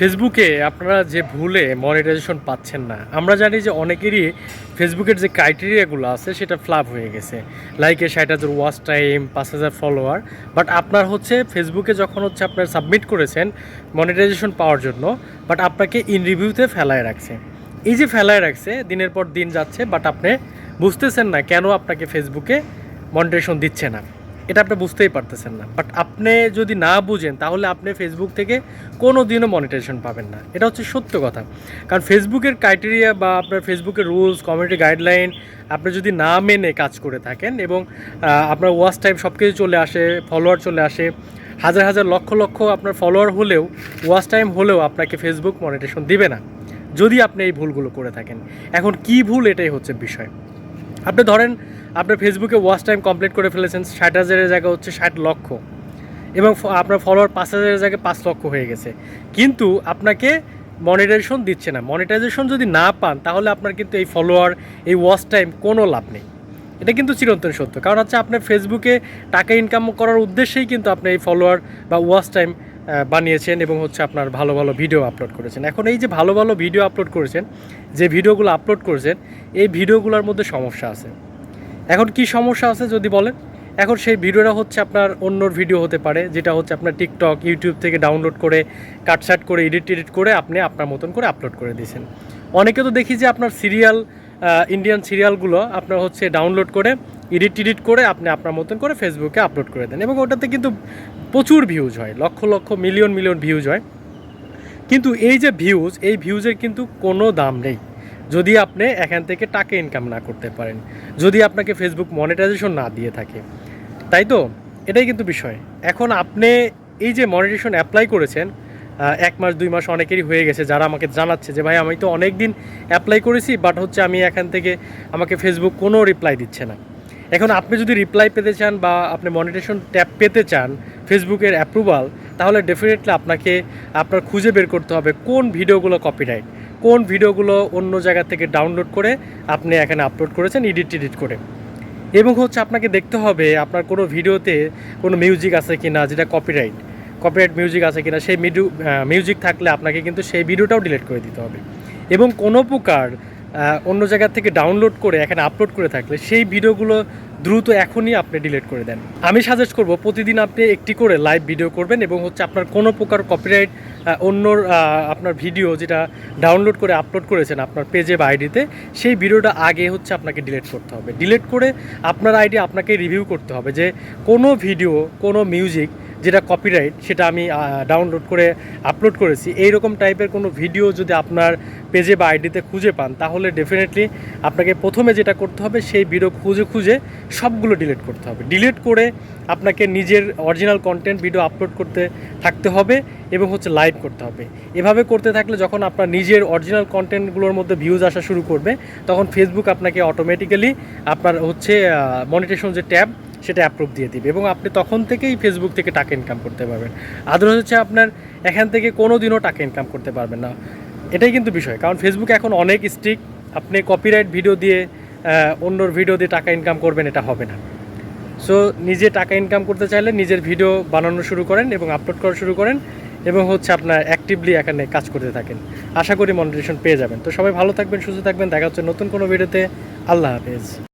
ফেসবুকে আপনারা যে ভুলে মনিটাইজেশন পাচ্ছেন না, আমরা জানি যে অনেকেরই ফেসবুকের যে ক্রাইটেরিয়াগুলো আছে সেটা ফ্লাপ হয়ে গেছে। লাইকে ষাট হাজার ওয়াচ টাইম পাঁচ হাজার ফলোয়ার বাট আপনার হচ্ছে ফেসবুকে যখন হচ্ছে আপনার সাবমিট করেছেন মনিটাইজেশন পাওয়ার জন্য বাট আপনাকে ইন রিভিউতে ফেলায় রাখছে। এই যে ফেলায় রাখছে, দিনের পর দিন যাচ্ছে বাট আপনি বুঝতেছেন না কেন আপনাকে ফেসবুকে মনিটাইজেশন দিচ্ছে না। এটা আপনি বুঝতেই পারতেছেন না। বাট আপনি যদি না বুঝেন, তাহলে আপনি ফেসবুক থেকে কোনো দিনও মনিটাইজেশন পাবেন না। এটা হচ্ছে সত্য কথা। কারণ ফেসবুকের ক্রাইটেরিয়া বা আপনার ফেসবুকের রুলস কমিউনিটি গাইডলাইন আপনি যদি না মেনে কাজ করে থাকেন এবং আপনার ওয়াচ টাইম সব কিছু চলে আসে ফলোয়ার চলে আসে, হাজার হাজার লক্ষ লক্ষ আপনার ফলোয়ার হলেও ওয়াচ টাইম হলেও আপনাকে ফেসবুক মনিটাইজেশন দিবে না। যদি আপনি এই ভুলগুলো করে থাকেন। এখন কি ভুল এটাই হচ্ছে বিষয়। আপনি ধরেন আপনার ফেসবুকে ওয়াচ টাইম কমপ্লিট করে ফেলেছেন, ষাট হাজারের জায়গা হচ্ছে ষাট লক্ষ। এবং আপনার ফলোয়ার পাঁচ হাজারের জায়গায় পাঁচ লক্ষ হয়ে গেছে। কিন্তু আপনাকে মনিটাইজেশন দিচ্ছে না। মনিটাইজেশন যদি না পান, তাহলে আপনার কিন্তু এই ফলোয়ার এই ওয়াচ টাইম কোনো লাভ নেই। এটা কিন্তু চিরন্তন সত্য। কারণ হচ্ছে আপনার ফেসবুকে টাকা ইনকাম করার উদ্দেশ্যেই কিন্তু আপনি এই ফলোয়ার বা ওয়াচ টাইম বানিয়েছেন এবং হচ্ছে আপনার ভালো ভালো ভিডিও আপলোড করেছেন। এখন এই যে ভালো ভালো ভিডিও আপলোড করেছেন, যে ভিডিওগুলো আপলোড করেছেন, এই ভিডিওগুলোর মধ্যে সমস্যা আছে। এখন কি সমস্যা আছে যদি বলেন? এখন সেই ভিডিওটা হচ্ছে আপনার অন্যর ভিডিও হতে পারে, যেটা হচ্ছে আপনার টিকটক ইউটিউব থেকে ডাউনলোড করে কাটসাট করে এডিট টেডিট করে আপনি আপনার মতন করে আপলোড করে দিয়েছেন। অনেকে তো দেখি যে আপনার সিরিয়াল ইন্ডিয়ান সিরিয়ালগুলো আপনার হচ্ছে ডাউনলোড করে এডিট টিডিট করে আপনি আপনার মতন করে ফেসবুকে আপলোড করে দেন এবং ওটাতে কিন্তু প্রচুর ভিউজ হয়, lakh lakh million million views হয়। কিন্তু এই যে ভিউজ এই ভিউজের কিন্তু কোনো দাম নেই। যদি আপনি এখান থেকে টাকা ইনকাম না করতে পারেন, যদি আপনাকে ফেসবুক মনিটাইজেশন না দিয়ে থাকে, তাই তো? এটাই কিন্তু বিষয়। এখন আপনি এই যে মনিটাইজেশন অ্যাপ্লাই করেছেন এক মাস, দুই মাস অনেকেরই হয়ে গেছে যারা আমাকে জানাচ্ছে যে, ভাই, আমি তো অনেক দিন অ্যাপ্লাই করেছি বাট হচ্ছে আমি এখান থেকে আমাকে ফেসবুক কোনো রিপ্লাই দিচ্ছে না। এখন আপনি যদি রিপ্লাই পেতে চান বা আপনি মনিটেশন ট্যাব পেতে চান ফেসবুকের অ্যাপ্রুভাল তাহলে ডেফিনেটলি আপনাকে, আপনার খুঁজে বের করতে হবে কোন ভিডিওগুলো কপিরাইট কোন ভিডিওগুলো অন্য জায়গা থেকে ডাউনলোড করে আপনি এখানে আপলোড করেছেন এডিট টিডিট করে। এবং হচ্ছে আপনাকে দেখতে হবে আপনার কোনো ভিডিওতে কোনো মিউজিক আছে কি না যেটা কপিরাইট কপিরাইট মিউজিক আছে কিনা, সেই মিডিউ মিউজিক থাকলে আপনাকে কিন্তু সেই ভিডিওটাও ডিলিট করে দিতে হবে। এবং কোনো প্রকার অন্য জায়গা থেকে ডাউনলোড করে এখানে আপলোড করে থাকলে সেই ভিডিওগুলো দ্রুত এখনই আপনি ডিলিট করে দেন। আমি সাজেস্ট করব, প্রতিদিন আপনি একটি করে লাইভ ভিডিও করবেন এবং হচ্ছে আপনার কোনো প্রকার কপিরাইট অন্যর আহ, আপনার ভিডিও যেটা ডাউনলোড করে আপলোড করেছেন আপনার পেজে বা আইডিতে সেই ভিডিওটা আগে হচ্ছে আপনাকে ডিলেট করতে হবে। ডিলেট করে আপনার আইডি আপনাকে রিভিউ করতে হবে যে কোনো ভিডিও কোনো মিউজিক যেটা কপিরাইট সেটা আমি ডাউনলোড করে আপলোড করেছি এই রকম টাইপের কোনো ভিডিও যদি আপনার পেজে বা আইডিতে খুঁজে পান, তাহলে ডেফিনেটলি আপনাকে প্রথমে যেটা করতে হবে, সেই ভিডিও খুঁজে খুঁজে সবগুলো ডিলিট করতে হবে। ডিলিট করে আপনাকে নিজের অরিজিনাল কন্টেন্ট ভিডিও আপলোড করতে থাকতে হবে এবং হচ্ছে লাইভ করতে হবে। এভাবে করতে থাকলে যখন আপনার নিজের অরিজিনাল কন্টেন্টগুলোর মধ্যে ভিউজ আসা শুরু করবে, তখন ফেসবুক আপনাকে অটোমেটিক্যালি আপনার হচ্ছে মনিটেশন যে ট্যাব সেটা অ্যাপ্রুভ দিয়ে দিবে এবং আপনি তখন থেকেই ফেসবুক থেকে টাকা ইনকাম করতে পারবেন। আদারস হচ্ছে আপনার এখান থেকে কোনো দিনও টাকা ইনকাম করতে পারবেন না। এটাই কিন্তু বিষয়, কারণ ফেসবুক এখন অনেক স্ট্রিক্ট আপনি কপিরাইট ভিডিও দিয়ে অন্যর ভিডিও দিয়ে টাকা ইনকাম করবেন, এটা হবে না। সো নিজে টাকা ইনকাম করতে চাইলে নিজের ভিডিও বানানো শুরু করেন এবং আপলোড করা শুরু করেন এবং হচ্ছে আপনার অ্যাক্টিভলি এখানে কাজ করতে থাকেন। আশা করি মনিটেশন পেয়ে যাবেন। তো সবাই ভালো থাকবেন, সুস্থ থাকবেন। দেখা হচ্ছে নতুন কোনো ভিডিওতে আল্লাহ হাফেজ।